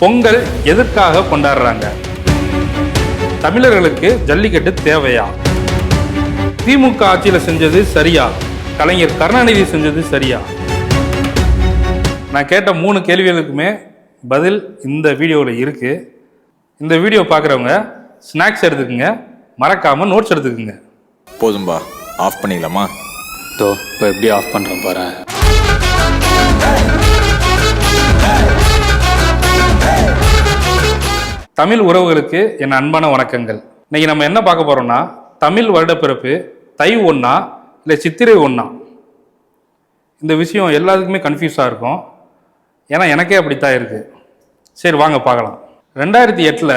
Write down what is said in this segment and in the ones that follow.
பொங்கல் எதற்காக கொண்டாடுறாங்க? தமிழர்களுக்கு ஜல்லிக்கட்டு தேவையா? திமுக ஆட்சியில் செஞ்சது சரியா? கலைஞர் கருணாநிதி செஞ்சது சரியா? நான் கேட்ட மூணு கேள்விகளுக்குமே பதில் இந்த வீடியோவில் இருக்கு. இந்த வீடியோ பார்க்குறவங்க ஸ்நாக்ஸ் எடுத்துக்கோங்க. மறக்காம நோட்ஸ் எடுத்துக்கோங்க. போதும்பா ஆஃப் பண்ணிக்கலாமா? தோ இப்போ எப்படி ஆஃப் பண்ணுறேன் பாரு தமிழ் உறவுகளுக்கு என் அன்பான வணக்கங்கள். இன்னைக்கு நம்ம என்ன பார்க்க போறோம்னா தமிழ் வருடப்பிறப்பு தை ஒன்றா இல்லை சித்திரை ஒன்றா இந்த விஷயம் எல்லாத்துக்குமே கன்ஃபியூஸாக இருக்கும். ஏன்னா எனக்கே அப்படித்தான் இருக்கு. சரி வாங்க பார்க்கலாம். ரெண்டாயிரத்தி எட்டில்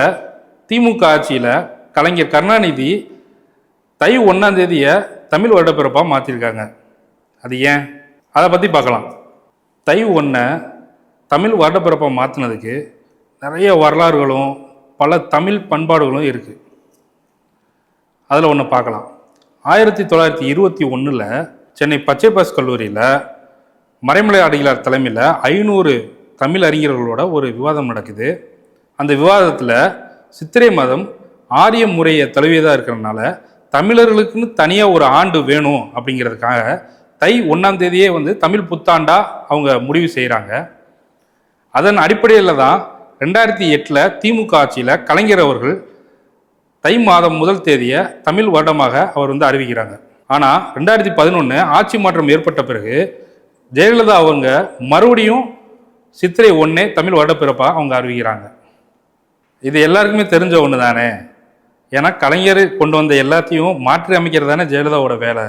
திமுக ஆட்சியில் கலைஞர் கருணாநிதி தை ஒன்றாம் தேதியை தமிழ் வருடப்பிறப்பாக மாற்றிருக்காங்க அது ஏன்? அதை பற்றி பார்க்கலாம். தை ஒன்றை தமிழ் வருடப்பிறப்பாக மாற்றினதுக்கு நிறைய வரலாறுகளும் பல தமிழ் பண்பாடுகளும் இருக்குது அதில் ஒன்று பார்க்கலாம். ஆயிரத்தி தொள்ளாயிரத்தி இருபத்தி ஒன்றில் சென்னை பச்சைபாஸ் கல்லூரியில் மறைமலை அடிகளார் தலைமையில் ஐநூறு தமிழ் அறிஞர்களோட ஒரு விவாதம் நடக்குது. அந்த விவாதத்தில் சித்திரை மாதம் ஆரிய முறையை தழுவியதாக இருக்கிறதுனால தமிழர்களுக்குன்னு தனியாக ஒரு ஆண்டு வேணும் அப்படிங்கிறதுக்காக தை ஒன்றாம் தேதியே வந்து தமிழ் புத்தாண்டா அவங்க முடிவு செய்கிறாங்க அதன் அடிப்படையில் தான் ரெண்டாயிரத்தி எட்டில் திமுக ஆட்சியில் கலைஞர் அவர்கள் தை மாதம் முதல் தேதியை தமிழ் வருடமாக அவர் வந்து அறிவிக்கிறாங்க. ஆனால் ரெண்டாயிரத்தி பதினொன்று ஆட்சி மாற்றம் ஏற்பட்ட பிறகு ஜெயலலிதா அவங்க மறுபடியும் சித்திரை ஒன்றே தமிழ் வருடப்பிறப்பாக அவங்க அறிவிக்கிறாங்க. இது எல்லாருக்குமே தெரிஞ்ச ஒன்று தானே ஏன்னா கலைஞர் கொண்டு வந்த எல்லாத்தையும் மாற்றி அமைக்கிறது தானே ஜெயலலிதாவோட வேலை.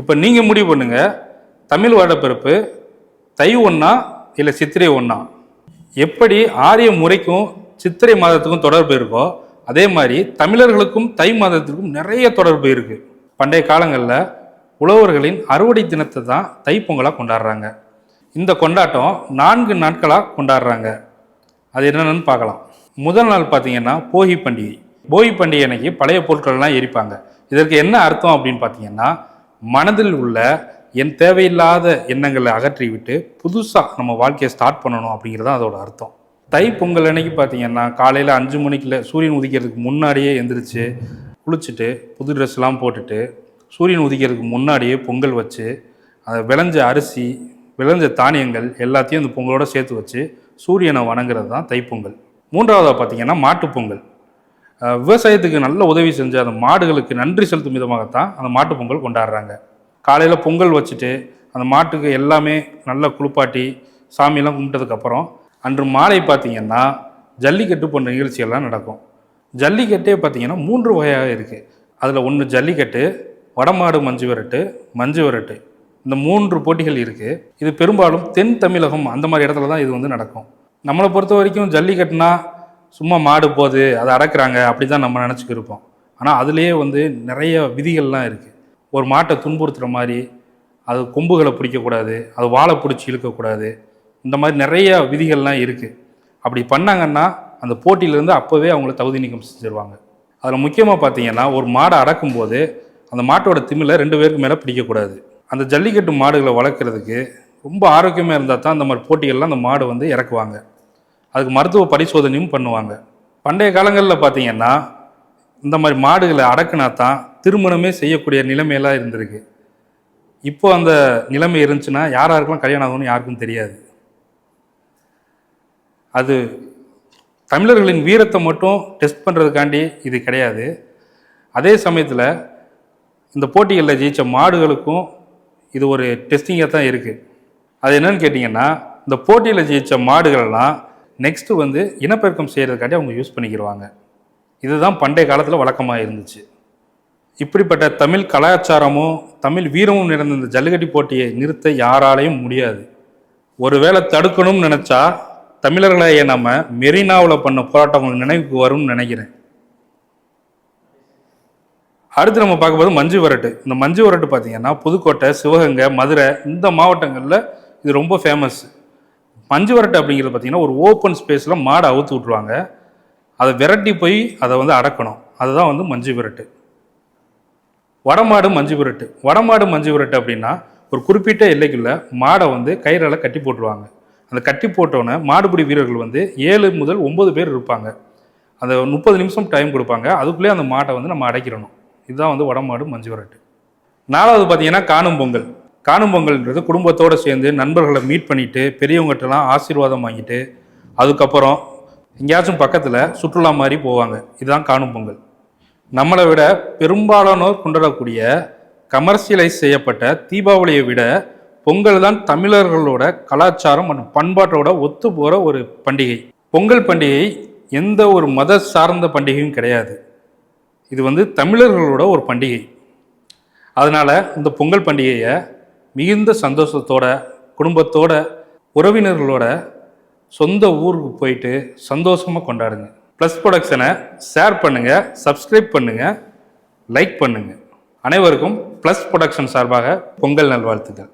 இப்போ நீங்கள் முடிவு பண்ணுங்க. தமிழ் வருடப்பிறப்பு தை ஒன்றா இல்லை சித்திரை ஒன்றா எப்படி ஆரிய முறைக்கும் சித்திரை மாதத்துக்கும் தொடர்பு இருக்கோ அதே மாதிரி தமிழர்களுக்கும் தை மாதத்திற்கும் நிறைய தொடர்பு இருக்கு. பண்டைய காலங்களில் உழவர்களின் அறுவடை தினத்தை தான் தைப்பொங்கலாக கொண்டாடுறாங்க. இந்த கொண்டாட்டம் நான்கு நாட்களாக கொண்டாடுறாங்க. அது என்னென்னு பார்க்கலாம். முதல் நாள் பார்த்தீங்கன்னா போகி பண்டிகை. போகி பண்டிகை அன்னைக்கு பழைய பொருட்கள்லாம் எரிப்பாங்க. இதற்கு என்ன அர்த்தம் அப்படின்னு பார்த்தீங்கன்னா மனதில் உள்ள என் தேவையில்லாத எண்ணங்களை அகற்றிவிட்டு புதுசாக நம்ம வாழ்க்கையை ஸ்டார்ட் பண்ணணும் அப்படிங்கிறது தான் அதோட அர்த்தம். தை பொங்கல் அன்னைக்கு பார்த்தீங்கன்னா காலையில் அஞ்சு மணிக்குள்ள சூரியன் உதிக்கிறதுக்கு முன்னாடியே எந்திரிச்சு குளிச்சுட்டு புது ட்ரெஸ்லாம் போட்டுட்டு சூரியன் உதிக்கிறதுக்கு முன்னாடியே பொங்கல் வச்சு அதை விளைஞ்ச அரிசி விளைஞ்ச தானியங்கள் எல்லாத்தையும் அந்த பொங்கலோடு சேர்த்து வச்சு சூரியனை வணங்குறது தான் தைப்பொங்கல் மூன்றாவதாக பார்த்தீங்கன்னா மாட்டுப்பொங்கல் விவசாயத்துக்கு நல்ல உதவி செஞ்சு அந்த மாடுகளுக்கு நன்றி செலுத்தும் விதமாகத்தான் அந்த மாட்டுப்பொங்கல் கொண்டாடுறாங்க. காலையில் பொங்கல் வச்சுட்டு அந்த மாட்டுக்கு எல்லாமே நல்லா குளிப்பாட்டி சாமியெல்லாம் கும்பிட்டதுக்கப்புறம் அன்று மாலை பார்த்திங்கன்னா ஜல்லிக்கட்டு போன்ற நிகழ்ச்சியெல்லாம் நடக்கும். ஜல்லிக்கட்டே பார்த்தீங்கன்னா மூன்று வகையாக இருக்குது அதில் ஒன்று ஜல்லிக்கட்டு வடமாடு மஞ்சு விரட்டு மஞ்சு விரட்டு. இந்த மூன்று போட்டிகள் இருக்குது இது பெரும்பாலும் தென் தமிழகம் அந்த மாதிரி இடத்துல தான் இது வந்து நடக்கும். நம்மளை பொறுத்த வரைக்கும் ஜல்லிக்கட்டுனா சும்மா மாடு போகுது அதை அடக்குறாங்க அப்படி தான் நம்ம நினச்சிக்கிருப்போம். இருப்போம் ஆனால் அதுலேயே வந்து நிறைய விதிகள்லாம் இருக்குது ஒரு மாட்டை துன்புறுத்துகிற மாதிரி அது கொம்புகளை பிடிக்கக்கூடாது அது வாழை பிடிச்சி இழுக்கக்கூடாது இந்த மாதிரி நிறைய விதிகள்லாம் இருக்குது அப்படி பண்ணாங்கன்னா அந்த போட்டியிலேருந்து அப்போவே அவங்கள தகுதி நீக்கம் செஞ்சிருவாங்க. அதில் முக்கியமாக பார்த்தீங்கன்னா ஒரு மாடை அடக்கும்போது அந்த மாட்டோட திமிலை ரெண்டு பேருக்கு மேலே பிடிக்கக்கூடாது. அந்த ஜல்லிக்கட்டு மாடுகளை வளர்க்குறதுக்கு ரொம்ப ஆரோக்கியமாக இருந்தால் தான் அந்த மாதிரி போட்டிகள்லாம் அந்த மாடு வந்து இறக்குவாங்க. அதுக்கு மருத்துவ பரிசோதனையும் பண்ணுவாங்க. பண்டைய காலங்களில் பார்த்தீங்கன்னா இந்த மாதிரி மாடுகளை அடக்குனா தான் திருமணமே செய்யக்கூடிய நிலைமையெல்லாம் இருந்திருக்கு. இப்போ அந்த நிலைமை இருந்துச்சுன்னா யார் யாருக்கெல்லாம் கல்யாணம் ஆகும்னு யாருக்கும் தெரியாது. அது தமிழர்களின் வீரத்தை மட்டும் டெஸ்ட் பண்ணுறதுக்காண்டி இது கிடையாது. அதே சமயத்தில் இந்த போட்டிகளில் ஜெயித்த மாடுகளுக்கும் இது ஒரு டெஸ்டிங்காக தான் இருக்குது அது என்னன்னு கேட்டிங்கன்னா இந்த போட்டியில் ஜெயித்த மாடுகள்லாம் நெக்ஸ்ட்டு வந்து இனப்பெருக்கம் செய்கிறதுக்காண்டி அவங்க யூஸ் பண்ணிக்கிடுவாங்க இதுதான் பண்டைய காலத்தில் வழக்கமாக இருந்துச்சு. இப்படிப்பட்ட தமிழ் கலாச்சாரமும் தமிழ் வீரமும் நிறைந்த இந்த ஜல்லிக்கட்டு போட்டியை நிறுத்த யாராலையும் முடியாது. ஒருவேளை தடுக்கணும்னு நினச்சா தமிழர்களைய நம்ம மெரினாவில் பண்ண போராட்டம் நினைவுக்கு வரும்னு நினைக்கிறேன். அடுத்து நம்ம பார்க்கும்போது மஞ்சு வரட்டு. இந்த மஞ்சு வரட்டு பார்த்தீங்கன்னா புதுக்கோட்டை சிவகங்கை மதுரை இந்த மாவட்டங்களில் இது ரொம்ப ஃபேமஸ் மஞ்சு வரட்டு அப்படிங்கிறது பார்த்தீங்கன்னா ஒரு ஓப்பன் ஸ்பேஸில் மாடை அவுத்து விட்ருவாங்க அதை விரட்டி போய் அதை வந்து அடக்கணும். அதுதான் வந்து மஞ்சு விரட்டு. வடமாடு மஞ்சு விரட்டு. வடமாடு மஞ்சு விரட்டு அப்படின்னா ஒரு குறிப்பிட்ட எல்லைக்குள்ள மாடை வந்து கயிறால் கட்டி போட்டுருவாங்க. அந்த கட்டி போட்டோன்னே மாடுபிடி வீரர்கள் வந்து ஏழு முதல் ஒம்பது பேர் இருப்பாங்க. அந்த முப்பது நிமிஷம் டைம் கொடுப்பாங்க. அதுக்குள்ளேயே அந்த மாட்டை வந்து நம்ம அடைக்கிறணும். இதுதான் வந்து வடமாடு மஞ்சு விரட்டு. நாலாவது பார்த்தீங்கன்னா காணும் பொங்கல். காணும் பொங்கல்ன்றது குடும்பத்தோடு சேர்ந்து நண்பர்களை மீட் பண்ணிவிட்டு பெரியவங்ககிட்டலாம் ஆசீர்வாதம் வாங்கிட்டு அதுக்கப்புறம் எங்கேயாச்சும் பக்கத்தில் சுற்றுலா மாதிரி போவாங்க. இதுதான் காணும் பொங்கல். நம்மளை விட பெரும்பாலானோர் கொண்டாடக்கூடிய கமர்ஷியலைஸ் செய்யப்பட்ட தீபாவளியை விட பொங்கல் தான் தமிழர்களோட கலாச்சாரம் மற்றும் பண்பாட்டோட ஒத்து போகிற ஒரு பண்டிகை. பொங்கல் பண்டிகை எந்த ஒரு மத சார்ந்த பண்டிகையும் கிடையாது. இது வந்து தமிழர்களோட ஒரு பண்டிகை. அதனால் இந்த பொங்கல் பண்டிகையை மிகுந்த சந்தோஷத்தோட குடும்பத்தோட உறவினர்களோட சொந்த ஊருக்கு போயிட்டு சந்தோஷமாக கொண்டாடுங்க. ப்ளஸ் ப்ரொடக்ஷனை ஷேர் பண்ணுங்கள் சப்ஸ்கிரைப் பண்ணுங்கள் லைக் பண்ணுங்கள் அனைவருக்கும் ப்ளஸ் ப்ரொடக்ஷன் சார்பாக பொங்கல் நல்வாழ்த்துக்கள்.